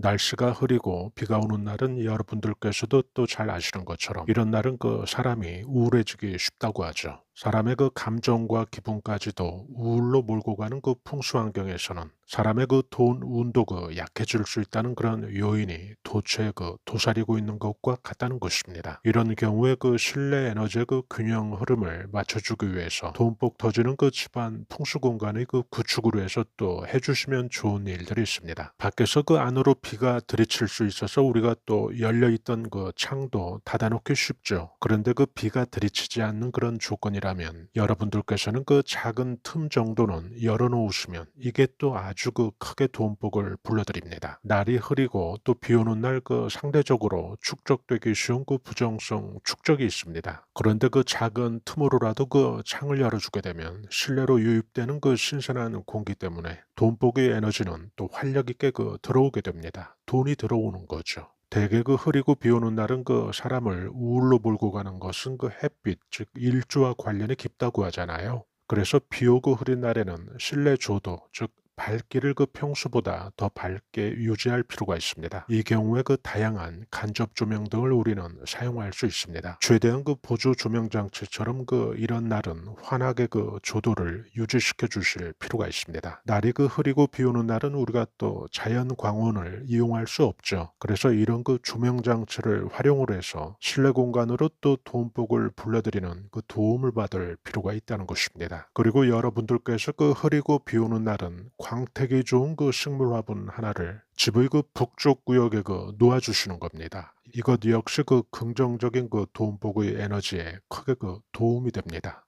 날씨가 흐리고 비가 오는 날은 여러분들께서도 또 잘 아시는 것처럼 이런 날은 그 사람이 우울해지기 쉽다고 하죠. 사람의 그 감정과 기분까지도 우울로 몰고 가는 그 풍수 환경에서는 사람의 그 돈 운도 그 약해질 수 있다는 그런 요인이 도처에 그 도사리고 있는 것과 같다는 것입니다. 이런 경우에 그 실내 에너지의 그 균형 흐름을 맞춰주기 위해서 돈복 터지는 그 집안 풍수 공간의 그 구축을 위해서 또 해주시면 좋은 일들이 있습니다. 밖에서 그 안으로 비가 들이칠 수 있어서 우리가 또 열려 있던 그 창도 닫아놓기 쉽죠. 그런데 그 비가 들이치지 않는 그런 조건이라 면 여러분들께서는 그 작은 틈 정도는 열어놓으시면 이게 또 아주 그 크게 돈복을 불러드립니다. 날이 흐리고 또 비 오는 날 그 상대적으로 축적되기 쉬운 그 부정성 축적이 있습니다. 그런데 그 작은 틈으로라도 그 창을 열어주게 되면 실내로 유입되는 그 신선한 공기 때문에 돈복의 에너지는 또 활력 있게 그 들어오게 됩니다. 돈이 들어오는 거죠. 대개 그 흐리고 비 오는 날은 그 사람을 우울로 몰고 가는 것은 그 햇빛, 즉 일조와 관련이 깊다고 하잖아요. 그래서 비 오고 흐린 날에는 실내 조도, 즉 밝기를 그 평소보다 더 밝게 유지할 필요가 있습니다. 이 경우에 그 다양한 간접 조명 등을 우리는 사용할 수 있습니다. 최대한 그 보조 조명 장치처럼 그 이런 날은 환하게 그 조도를 유지시켜 주실 필요가 있습니다. 날이 그 흐리고 비 오는 날은 우리가 또 자연 광원을 이용할 수 없죠. 그래서 이런 그 조명 장치를 활용을 해서 실내 공간으로 또 돈복을 불러들이는 그 도움을 받을 필요가 있다는 것입니다. 그리고 여러분들께서 그 흐리고 비 오는 날은 광택이 좋은 그 식물 화분 하나를 집의 그 북쪽 구역에 그 놓아 주시는 겁니다. 이것 역시 그 긍정적인 그 돈복의 에너지에 크게 그 도움이 됩니다.